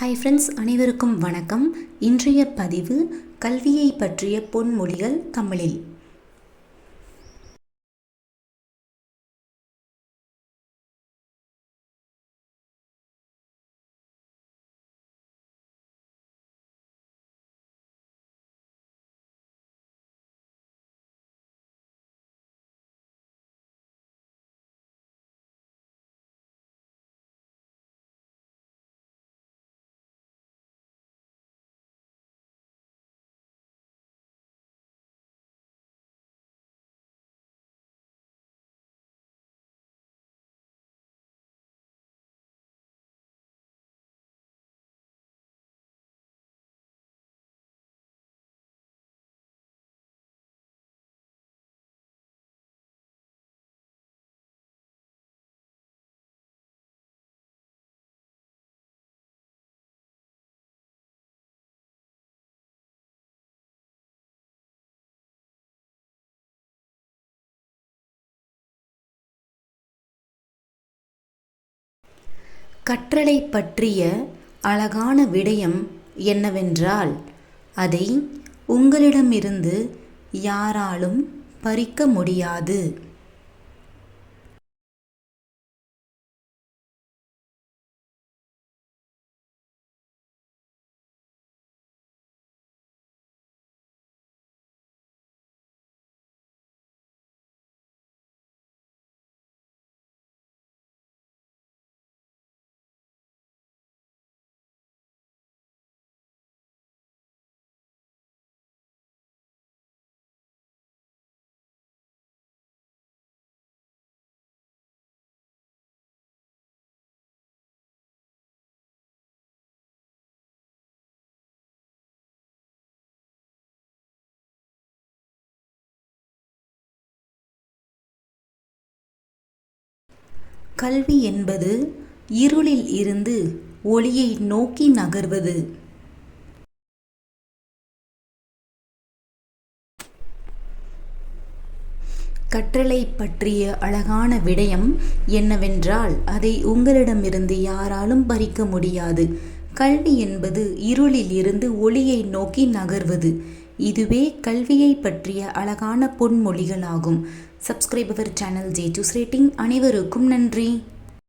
Hi friends அனைவருக்கும் வணக்கம். இன்றைய பதிவு கல்வியை பற்றிய பொன்மொழிகள் தமிழில். கற்றலை பற்றிய அழகான விடயம் என்னவென்றால் அதை உங்களிடமிருந்து யாராலும் பறிக்க முடியாது. கல்வி என்பது இருளில் இருந்து ஒளியை நோக்கி நகர்வது. கற்றலை பற்றிய அழகான விடயம் என்னவென்றால் அதை உங்களிடமிருந்து யாராலும் பறிக்க முடியாது. கல்வி என்பது இருளில் இருந்து ஒளியை நோக்கி நகர்வது. இதுவே கல்வியை பற்றிய அழகான பொன்மொழிகளாகும். சப்ஸ்கிரைபவர் சேனல் ஜே டூஸ் ரேட்டிங் அனைவருக்கும் நன்றி.